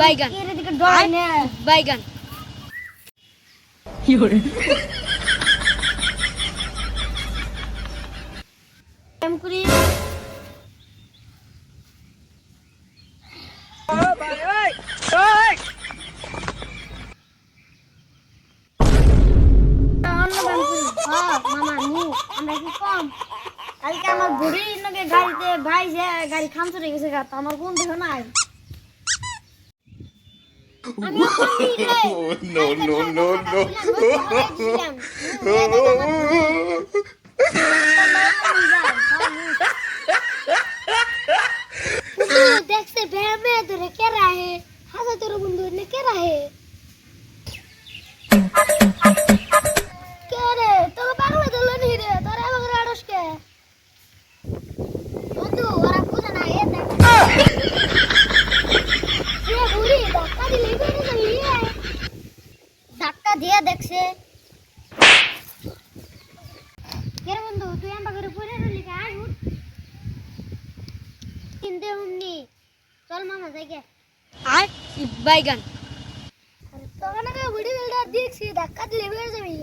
বাইগান। বাইগান 有人，এম করি অন্য করি। আমরা কি কম কালকে আমার বুড়ির নগে গাড়িতে ভাই যে গাড়ি খাম চলে গেছে গা তো আমার বন্ধু নাই আমি এখন দিলে, no, no, no, no. ধাক্কা। দিয়ে দেখছে। কে বন্ধু তুই আমার ঘরে পড়ে রইলি আয় উঠ। কিনতে হুমনি চল মামা যাই গে। আর বাইগান বুড়ি বেলটা দেখছি ধাক্কা দিলে বেড়ে যাবি